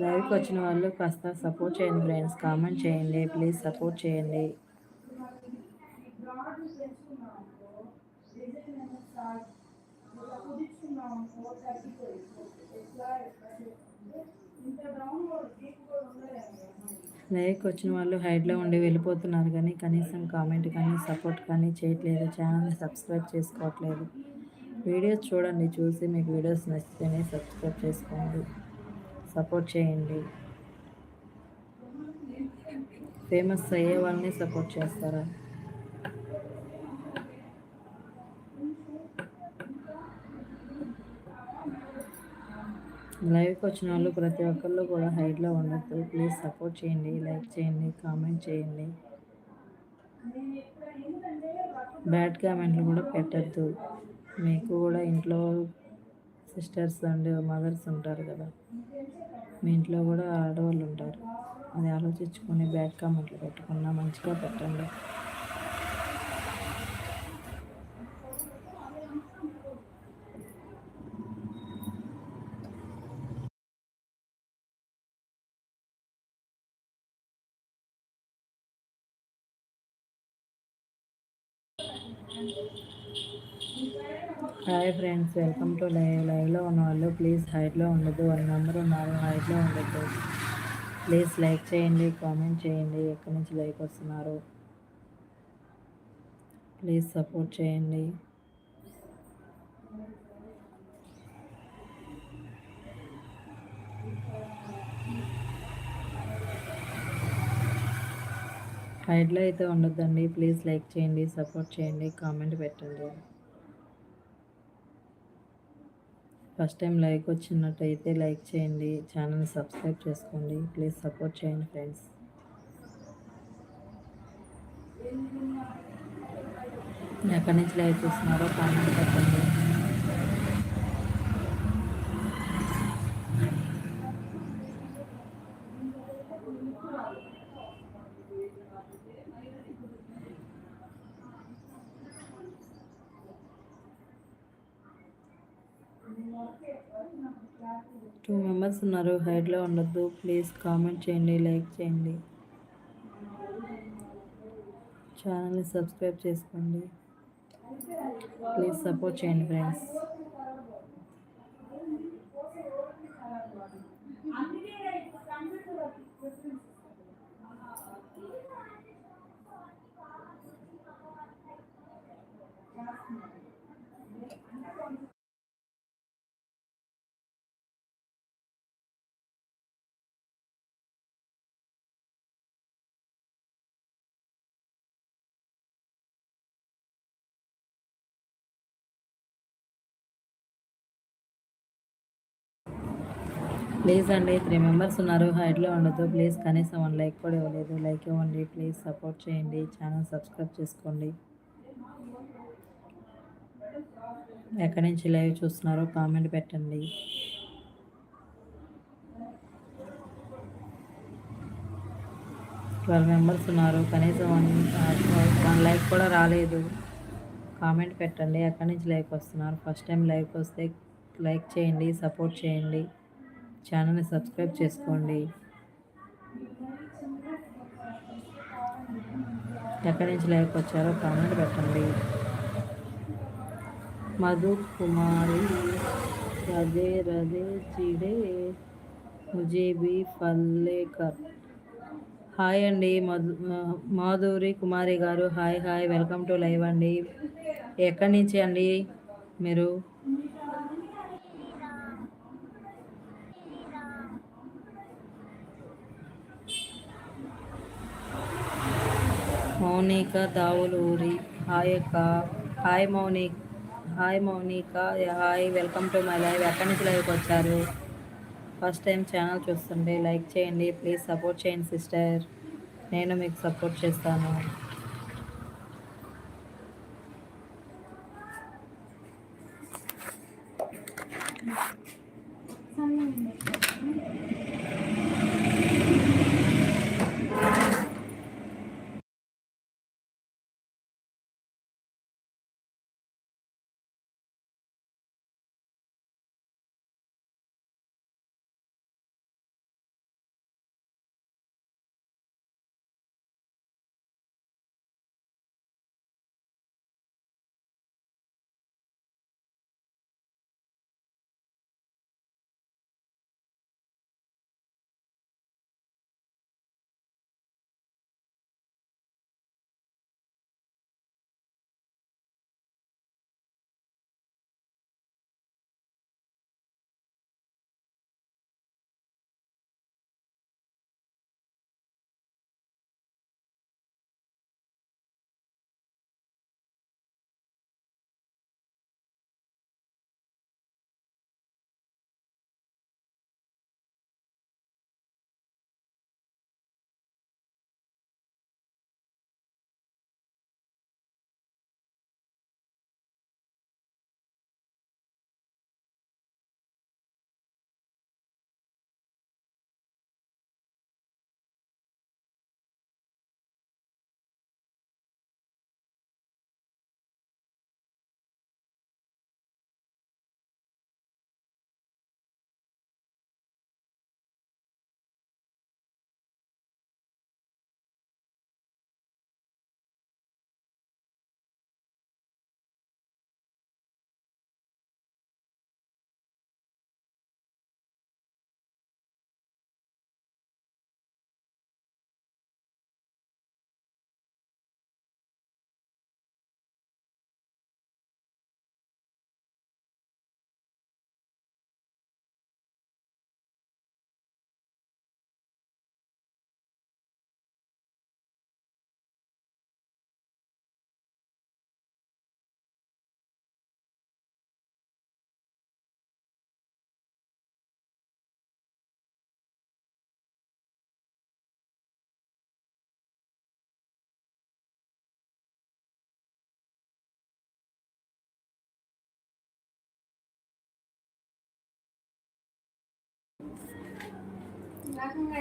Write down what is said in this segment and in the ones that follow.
లైవ్కి వచ్చిన వాళ్ళు కాస్త సపోర్ట్ చేయండి ఫ్రెండ్స్ కామెంట్ చేయండి ప్లీజ్ సపోర్ట్ చేయండి. లైవ్కి వచ్చిన వాళ్ళు హైట్లో ఉండి వెళ్ళిపోతున్నారు కానీ కనీసం కామెంట్ కానీ సపోర్ట్ కానీ చేయట్లేదు ఛానల్ని సబ్స్క్రైబ్ చేసుకోవట్లేదు. వీడియోస్ చూడండి చూసి మీకు వీడియోస్ నచ్చితేనే సబ్స్క్రైబ్ చేసుకోండి. సపోర్ట్ చేయండి. ఫేమస్ అయ్యే వాళ్ళని సపోర్ట్ చేస్తారా? లైవ్కి వచ్చిన వాళ్ళు ప్రతి ఒక్కళ్ళు కూడా హైట్లో ఉండొద్దు. ప్లీజ్ సపోర్ట్ చేయండి లైక్ చేయండి కామెంట్ చేయండి. బ్యాడ్ కామెంట్లు కూడా పెట్టద్దు. మీకు కూడా ఇంట్లో సిస్టర్స్ అండ్ మదర్స్ ఉంటారు కదా. మీ ఇంట్లో కూడా ఆడవాళ్ళు ఉంటారు. అది ఆలోచించుకొని బ్యాడ్ కామెంట్లు పెట్టకుండా మంచిగా పెట్టండి. Hi friends welcome to live లైవ్లో ఉన్నవాళ్ళు ప్లీజ్ హైట్లో ఉండదు వన్ నెంబర్ ఉన్నారు హైట్లో ఉండదు ప్లీజ్ లైక్ చేయండి కామెంట్ చేయండి ఎక్కడి నుంచి లైక్ వస్తున్నారు. ప్లీజ్ సపోర్ట్ చేయండి. హైడ్లో అయితే ఉండొద్దండి ప్లీజ్ లైక్ చేయండి సపోర్ట్ చేయండి కామెంట్ పెట్టండి. ఫస్ట్ టైం లైక్ వచ్చినట్టయితే లైక్ చేయండి ఛానల్ని సబ్స్క్రైబ్ చేసుకోండి ప్లీజ్ సపోర్ట్ చేయండి ఫ్రెండ్స్. ఎక్కడి నుంచి లైక్ చూస్తున్నారో కామెంట్ పెట్టండి. టూ మెంబర్స్ ఉన్నారు హైడ్లో ఉండద్దు. ప్లీజ్ కామెంట్ చేయండి లైక్ చేయండి. ఛానల్ని సబ్స్క్రైబ్ చేసుకోండి. ప్లీజ్ సపోర్ట్ చేయండి ఫ్రెండ్స్. ప్లీజ్ అండి త్రీ మెంబర్స్ ఉన్నారు హైట్లో ఉండదు ప్లీజ్ కనీసం వన్ లైక్ కూడా ఇవ్వలేదు లైక్ ఇవ్వండి ప్లీజ్ సపోర్ట్ చేయండి ఛానల్ సబ్స్క్రైబ్ చేసుకోండి. ఎక్కడి నుంచి లైవ్ చూస్తున్నారో కామెంట్ పెట్టండి. ట్వెల్వ్ మెంబర్స్ ఉన్నారు కనీసం వన్ వన్ లైక్ కూడా రాలేదు. కామెంట్ పెట్టండి ఎక్కడి నుంచి లైక్ వస్తున్నారు? ఫస్ట్ టైం లైక్ వస్తే లైక్ చేయండి సపోర్ట్ చేయండి. ఛానల్ని సబ్స్క్రైబ్ చేసుకోండి. ఎక్కడి నుంచి లైవ్కి వచ్చారో కామెంట్ పెట్టండి. మధు కుమారి రదే రదే చిడే ముజేబీ ఫల్లేకర్. హాయ్ అండి మధు మాధురి కుమారి గారు. Hi hi welcome to live అండి. ఎక్కడి నుంచి అండి మీరు? మౌనిక దావులూరి హాయ్ అక్క. Hi Mouni hi Mounika. Hi. Welcome to my live. ఎక్కడి నుంచి లైవ్కి వచ్చారు? ఫస్ట్ టైం ఛానల్ చూస్తుంటే లైక్ చేయండి. ప్లీజ్ సపోర్ట్ చేయండి సిస్టర్. నేను మీకు సపోర్ట్ చేస్తాను.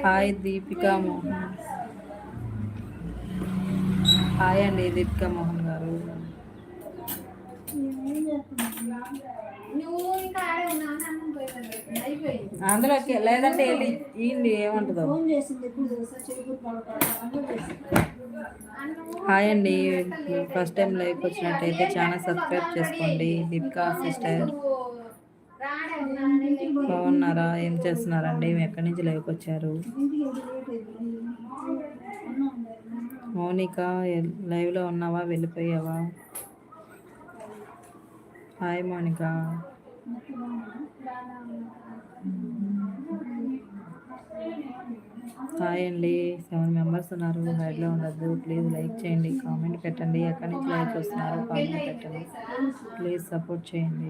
హాయ్ దీపికా మోహన్. హాయ్ అండి దీపికా మోహన్ గారు. అందులోకి లేదంటే ఏంటి ఏమంటుందో? హాయ్ అండి. ఫస్ట్ టైం లైవ్ వచ్చినట్టయితే ఛానల్ సబ్స్క్రైబ్ చేసుకోండి. దీపికా సిస్టర్. బాగున్నారా? ఏం చేస్తున్నారండి? ఎక్కడి నుంచి లైవ్కి వచ్చారు? మౌనిక లైవ్లో ఉన్నావా? వెళ్ళిపోయావా? హాయ్ మౌనిక. హాయ్ అండి. సెవెన్ మెంబర్స్ ఉన్నారు. హైడ్లో ఉండద్దు. ప్లీజ్ లైక్ చేయండి. కామెంట్ పెట్టండి. ఎక్కడి నుంచి లైక్ వస్తున్నారు కామెంట్ పెట్టండి. ప్లీజ్ సపోర్ట్ చేయండి.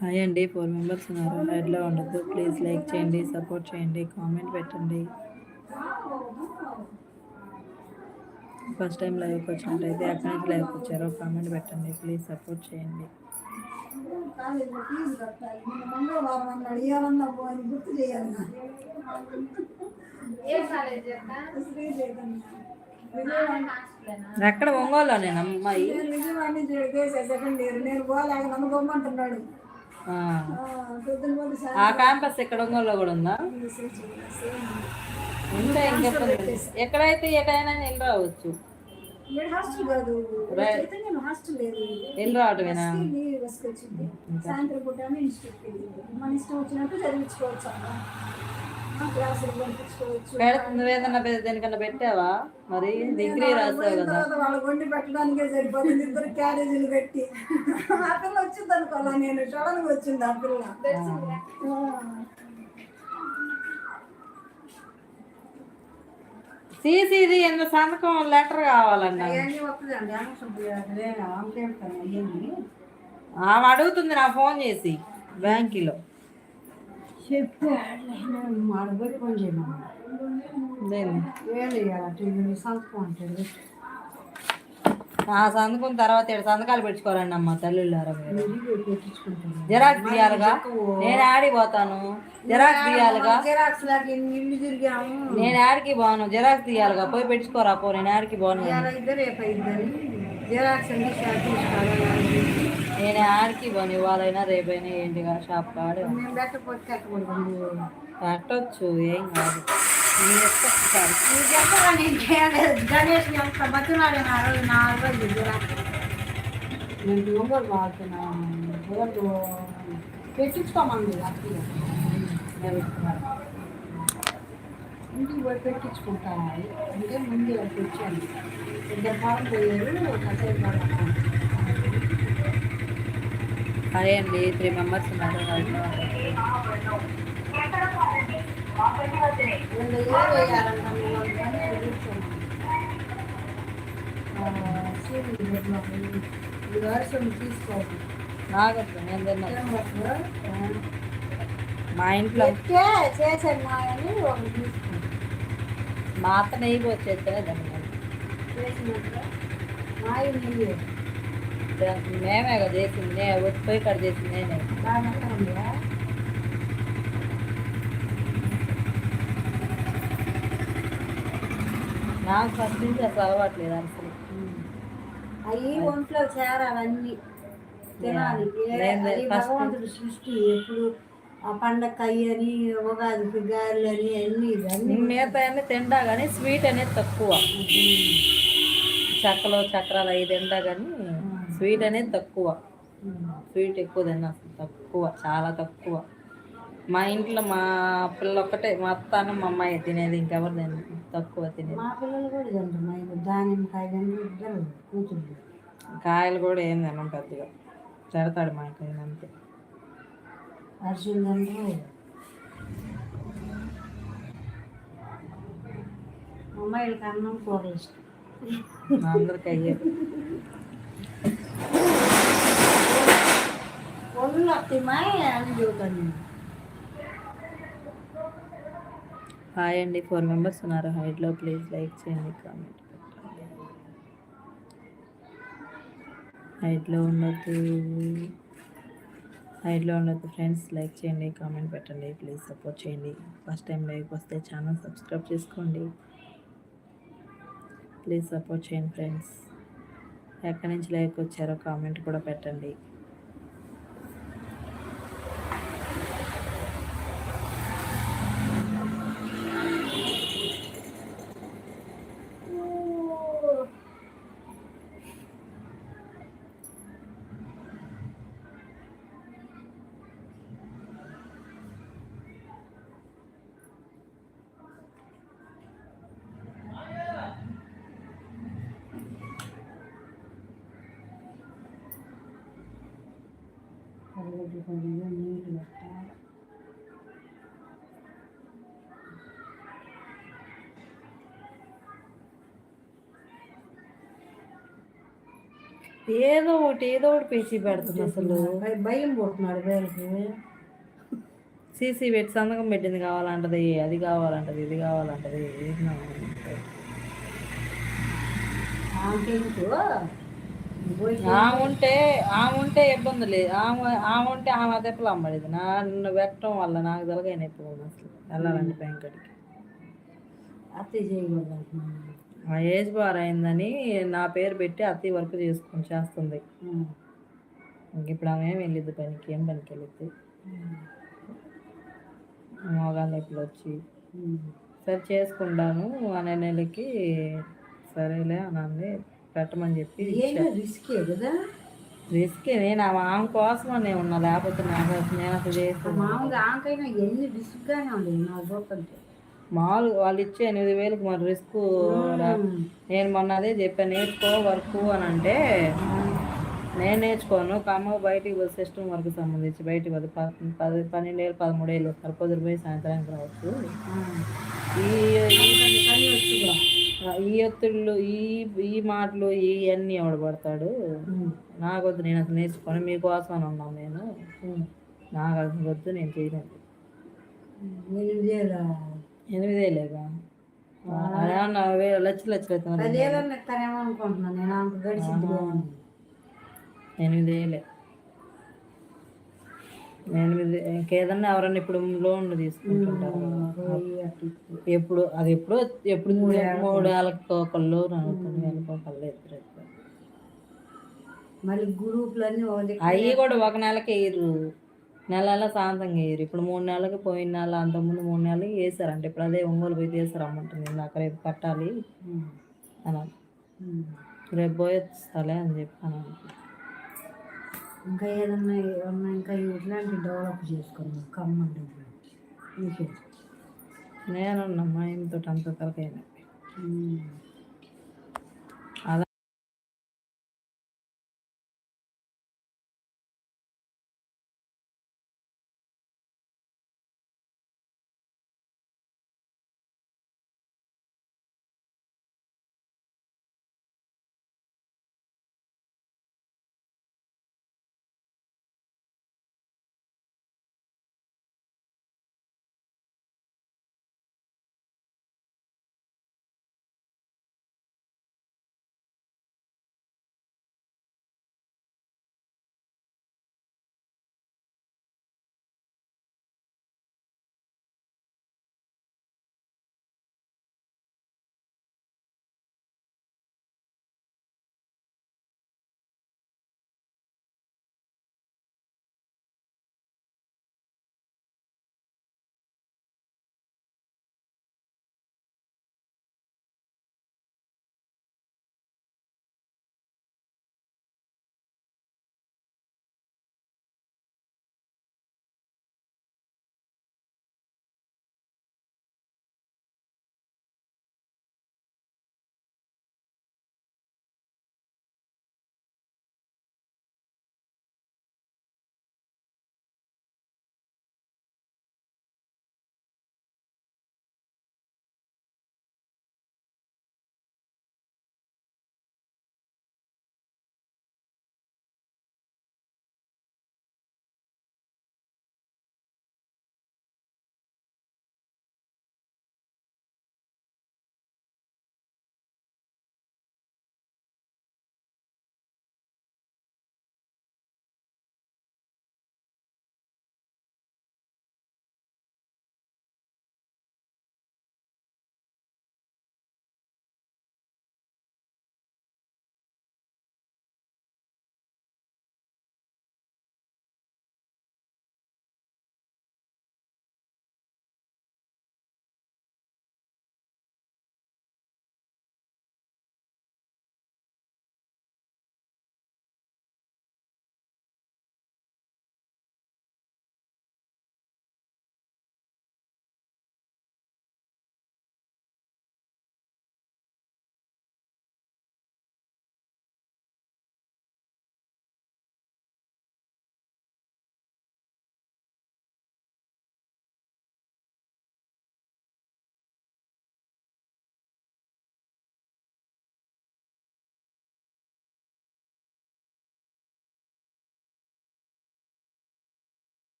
హాయ్ అండి ఫోర్ మెంబర్స్ ఉన్నారు. లైవ్లో ఉండద్దు. ప్లీజ్ లైక్ చేయండి సపోర్ట్ చేయండి కామెంట్ పెట్టండి. ఫస్ట్ టైం లైవ్కి వచ్చినట్టయితే ఎక్కడి నుంచి లైవ్కి వచ్చారో. కామెంట్ పెట్టండి ప్లీజ్ సపోర్ట్ చేయండి. ఎక్కడ ఒంగోలు నేను అమ్మాయి? ఆ. ఆ క్యాంపస్ ఇక్కడ ఒంగోలులో కూడా ఉందా? ఉంటే ఇంకెప్పుడు? ఎక్కడైతే ఎక్కడైనా వెళ్ళి రావచ్చు. వెళ్ళి రావటమేనా? సాయంత్రం పూట ఇన్స్టిట్యూట్ మన ఇష్టం వచ్చినట్టు చదివించుకోవచ్చు అమ్మా ఆ, క్లాసులు పంపించుకోవచ్చు పెడ- నువ్వేదన్నా పె- దేనికన్నా పెట్టావా? మరి డిగ్రీ రాసావు కదా. వాళ్ళకి వండి పెట్టడానికే సరిపోతుంది. ఇద్దరు క్యారేజీలు పెట్టి. ఆ పిల్ల వచ్చింది అనుకోవాలా నేను? సడన్ వచ్చింది ఆ పిల్ల. సీసీది ఎంత సంతకం లెటర్ అయ్యింది. ఆమె అడుగుతుంది నా ఫోన్ చేసి బ్యాంకులో. చెప్పే. ఆడబోయి ఫోన్ చేయమన్నా దేన్ని ఏళ్ళు ఇవ్వాలి సంతకం అంటాడు నా సంతకం తర్వాత ఏడు సంతకాలు పెట్టుకోరండి అమ్మ తల్లుళ్ళారా జిరాక్స్ తీయాలిగా? నేను ఆడిపోతాను జిరాక్స్ తీయాలిగా? జిరాక్స్ ఇల్లు తిరిగాము నేను ఆడికి పోను. జిరాక్స్ తీయాలిగా? పోయి పెట్టుకోరా పో నేను ఆడికి ఇద్దరు? జిరాక్స్ నేను ఆడికి ఇవ్వను ఇవాళైనా రేపైనా ఏంటిగా షాప్ కాడు? కట్టొచ్చు పెట్టొచ్చు ఏం కాదు. నీ గణేష్ ఎంత నా రోజు నా రోజు నేను పోయి పెట్టించుకుంటాను అంటే ముందు వచ్చాను ఇద్దరు పాలు పోయారు అదే అండి త్రీ మెంబర్స్ ఉన్నారు తీసుకోవద్దు నాగట్ల నేను? మా ఇంట్లో చేశాను మా అని ఒకటి మా అత్త నెయ్యి నెయ్యి మేమే కదా చేసింది నే పోయి కట్ చేసింది నేనే. నాకు ఫస్ట్ నుంచి అసలు అలవాట్లేదు అసలు. అవి ఒంట్లో చేరాలన్నీ. తినాలి. సృష్టి ఎప్పుడు పండగ అని ఉగాదికి గారెలు అని అన్ని అన్ని మిగతా అన్నీ తింటా కానీ స్వీట్ అనేది తక్కువ. చక్కలు చక్రాలు అవి తింటా కానీ స్వీట్ అనేది తక్కువ. స్వీట్ ఎక్కువ తిన్నా తక్కువ చాలా తక్కువ. మా ఇంట్లో మా పిల్ల ఒక్కటే మా అత్తాను మా అమ్మాయి తినేది ఇంకెవరు తినేది తక్కువ తినేది. మా పిల్లలు కూడా దానిమ్మకాయ తింటారు ఇద్దరు కూతురు కాయలు కూడా ఏం తిన్నాం పెద్దగా. తిడతాడు మా ఇంట్లో అంతే. తింటారు అమ్మాయిలకి అన్నం కూరలు ఇష్టం. అందరికి అయ్యే. ఒళ్ళు వస్తాయి అని నేను. హాయ్ అండి ఫోర్ మెంబర్స్ ఉన్నారు. హైట్లో ప్లీజ్ లైక్ చేయండి కామెంట్ పెట్టండి. హైట్లో ఉండొద్దు సైడ్లో ఉండొద్దు ఫ్రెండ్స్. లైక్ చేయండి కామెంట్ పెట్టండి ప్లీజ్ సపోర్ట్ చేయండి. ఫస్ట్ టైం లైక్ వస్తే ఛానల్ సబ్స్క్రైబ్ చేసుకోండి. ప్లీజ్ సపోర్ట్ చేయండి ఫ్రెండ్స్. ఎక్కడి నుంచి లైక్ వచ్చారో కామెంట్ కూడా పెట్టండి. కొద్దిగా నీళ్ళు పెట్టాలి ఏదో ఒకటి ఏదో ఒకటి పేచి పెడుతుంది అసలు. భయ- పుడుతున్నాడు పేరుకి సీసీ పెట్టి సంతకం పెట్టింది కావాలంటది అది కావాలంటది ఇది కావాలంటది ఇది కావాలంటది. ఆమె ఉంటే ఆమె ఉంటే ఇబ్బంది లేదు. ఆమె ఆమె ఉంటే ఆమె అదెప్పలు అమ్మడిది నా నన్ను పెట్టడం వల్ల నాకు తలకైన ఎప్పుడు అసలు. వెళ్ళాలంటే బ్యాంకుడికి అత్తయ్య చేయకూడదు ఏజ్ బార్ అయిందని నా పేరు పెట్టి అత్తయ్య వర్క్ చేసుకుని చేస్తుంది. ఇంక ఇప్పుడు ఆమె ఏం వెళ్ళిద్ది పనికి? ఏం పనికి వెళ్ళిద్ది? మోగాళ్ళు ఎప్పుడు వచ్చి. సరే చేసుకుంటాను. అనే నెలకి సరేలే అని అంది. పెట్టమని చెప్పి రిస్కే కదా. రిస్క్ నేను ఆమె ఆమె కోసమనే ఉన్నా లేకపోతే నాకు అసలు నేను అసలు చేస్తాను మామూలుగా ఆమెకైనా ఎన్ని రిస్క్గానే ఉండేది నా చూస్తుంటే మామూలు వాళ్ళు ఇచ్చే ఎనిమిది వేలకు మరి రిస్క్ నేను మొన్న అదే చెప్పాను నేర్చుకో వర్క్ అని అంటే నేను నేర్చుకోను కమ్మ బయటికి పోయి సిస్టమ్ వర్క్ సంబంధించి బయటికి పోతే పది పన్నెండు వేలు పదమూడు వేలు ఇస్తారు పొద్దున పోయి సాయంత్రానికి రావచ్చు. ఈ ఒత్తిళ్ళు ఈ ఈ మాటలు ఇవన్నీ ఎవడు పడతాడు? నాకు వద్దు నేను అసలు నేర్చుకొని మీకోసం ఉన్నాను నేను. నాకు అసలు వద్దు నేను చేయలేదు ఎనిమిదేలేగా అదేమన్నా వే- లక్షలు గడిచింది ఎనిమిదేలే ఎనిమిది ఇంకేదన్నా ఎవరన్నా ఇప్పుడు లోన్లు తీసుకుంటుంటారు? ఎప్పుడు అది ఎప్పుడో ఎప్పుడు మూడేళ్ళకి ఒక లోన్ అనుకుని వెళ్ళిపోకల్లా ఇద్దరు ఇద్దరు మళ్ళీ గ్రూపులన్నీ అవి కూడా ఒక నెలకి వేయరు నెల నెల శాంతంగా వేయరు ఇప్పుడు మూడు నెలలకి పోయిన నెల అంతకుముందు మూడు నెలలకి వేసారంట ఇప్పుడు అదే ఒంగోలు పోయి తీసారు అమ్మంటుంది నాకు రేపు కట్టాలి అని. రేపు పోయొస్తాలే అని చెప్పాను ఇంకా ఏదన్నా ఏమన్నా ఇంకా ఇట్లాంటి డెవలప్ చేసుకున్నాం ఖమ్మం డబ్బులు ఇంకే నేను మా ఇంతో అంత తలకైనా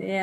ఉమ్. ఏ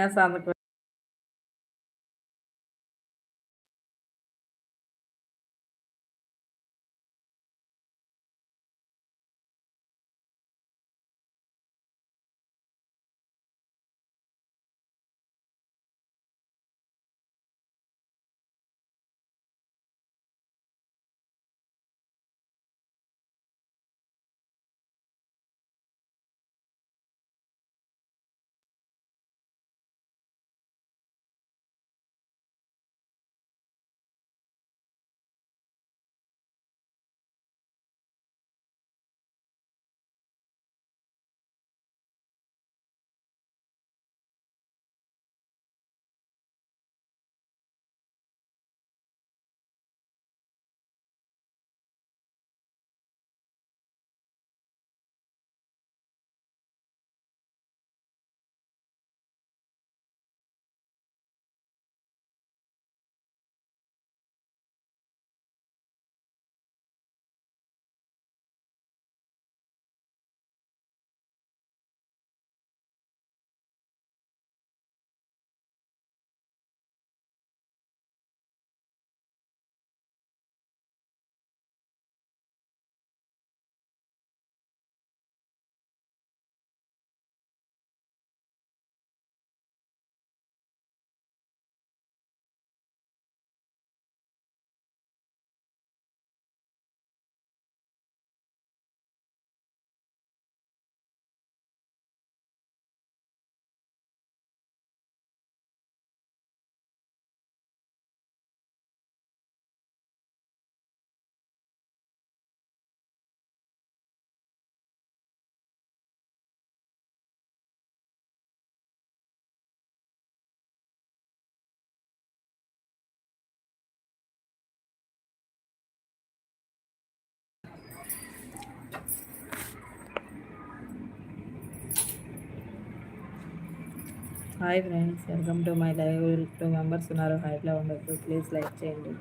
hi friends welcome to my live. Two members ఉన్నారు హైట్లో ఉండొద్దు. ప్లీజ్ లైక్ చేయండి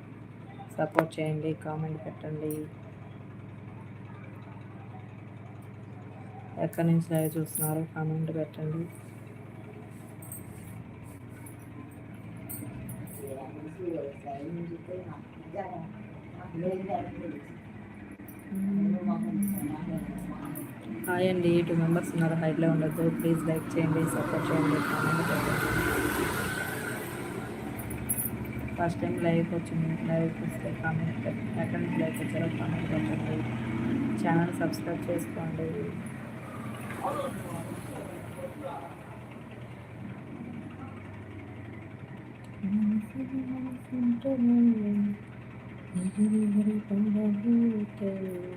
సపోర్ట్ చేయండి కామెంట్ పెట్టండి. ఎక్కడి నుంచి లైవ్ చూస్తున్నారు కామెంట్ పెట్టండి. Hmm. హాయ్ అండి టూ మెంబర్స్ ఉన్నారు హైట్లో ఉండొద్దు. ప్లీజ్ లైక్ చేయండి సపోర్ట్ చేయండి ఫస్ట్ టైం లైవ్ వచ్చింది లైవ్ వస్తే కామెంట్ సెకండ్ ఎక్కడి లైవ్ వచ్చారో కామెంట్ పెట్టండి ఛానల్ సబ్స్క్రైబ్ చేసుకోండి. ఇంకా నాకుందమ్మా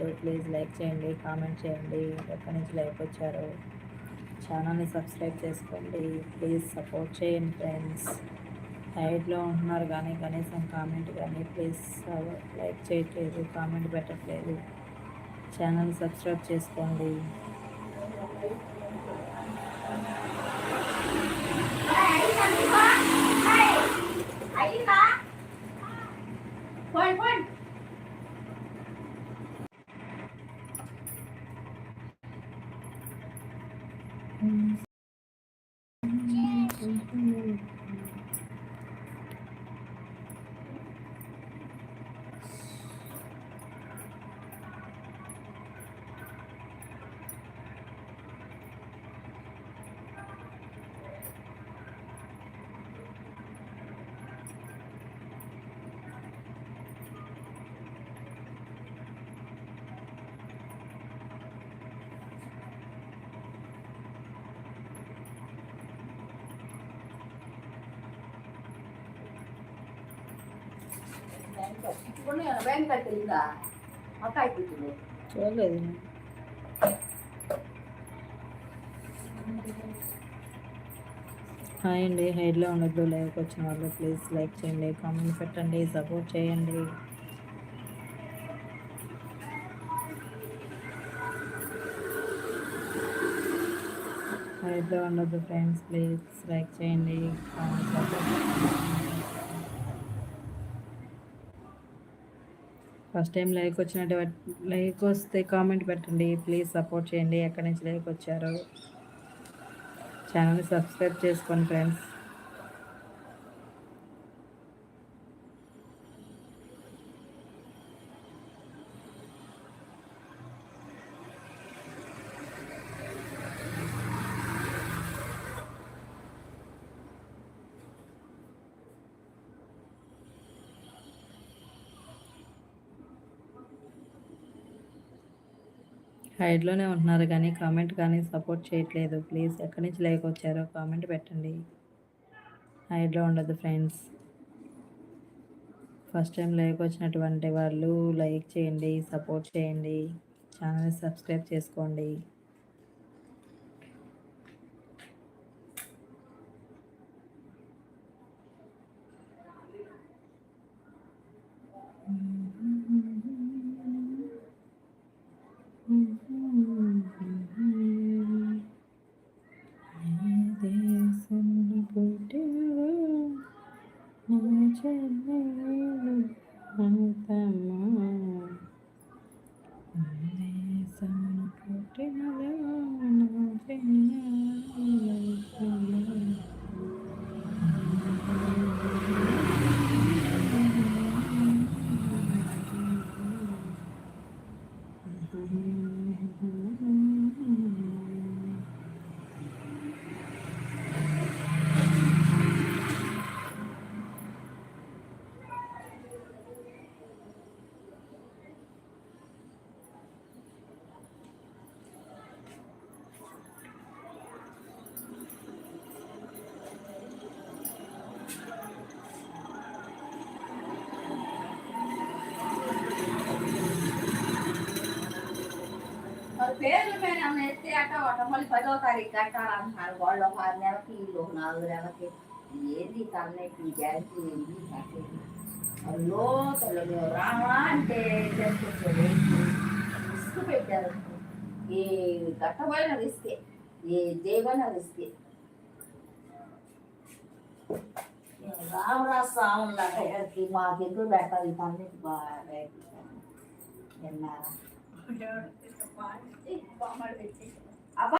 హైడ్లో ప్లీజ్ లైక్ చేయండి కామెంట్ చేయండి. ఎక్కడి నుంచి లైక్ వచ్చారు ఛానల్ని సబ్స్క్రైబ్ చేసుకోండి. ప్లీజ్ సపోర్ట్ చేయండి ఫ్రెండ్స్ సైడ్లో ఉంటున్నారు కానీ కనీసం కామెంట్ కానీ ప్లీజ్ లైక్ uh, చేయట్లేదు కామెంట్ పెట్టట్లేదు. ఛానల్ సబ్స్క్రైబ్ చేసుకోండి పోయి పోయి బ్యాంక్ కట్టిందా అక్క అయిపోతుంది చూడలేదు. హాయ్ అండి. హైడ్లో ఉండొద్దు. లైవ్కి వచ్చిన వాళ్ళు ప్లీజ్ లైక్ చేయండి. కామెంట్ పెట్టండి. సపోర్ట్ చేయండి. హైడ్లో ఉండద్దు ఫ్రెండ్స్. ప్లీజ్ లైక్ చేయండి. Comment support first time like వచ్చినట్టు లైక్ వస్తే కామెంట్ పెట్టండి ప్లీజ్ సపోర్ట్ చేయండి. ఎక్కడి నుంచి లైక్ వచ్చారో. ఛానల్ని సబ్స్క్రైబ్ చేసుకోండి ఫ్రెండ్స్. హైడ్లోనే ఉంటున్నారు కానీ కామెంట్ కానీ సపోర్ట్ చేయట్లేదు. ప్లీజ్ ఎక్కడి నుంచి లైక్ వచ్చారో కామెంట్ పెట్టండి. హైడ్లో ఉండదు ఫ్రెండ్స్. ఫస్ట్ టైం లైక్ వచ్చినటువంటి వాళ్ళు లైక్ చేయండి సపోర్ట్ చేయండి. ఛానల్ని సబ్స్క్రైబ్ చేసుకోండి. ఏంది తలనొప్పి జాతి ఏంది కట్టేది లోతలు రావా అంటే చేసుకొచ్చేది రిస్క్ పెట్టారు ఏ కట్టబోయిన రిస్కే ఏ దేవైన రిస్కే రామరా స్వాములు అంటే మాకెందుకు పెట్టాలి తల్లికి బాగా విన్నారా బొమ్మలు తెచ్చి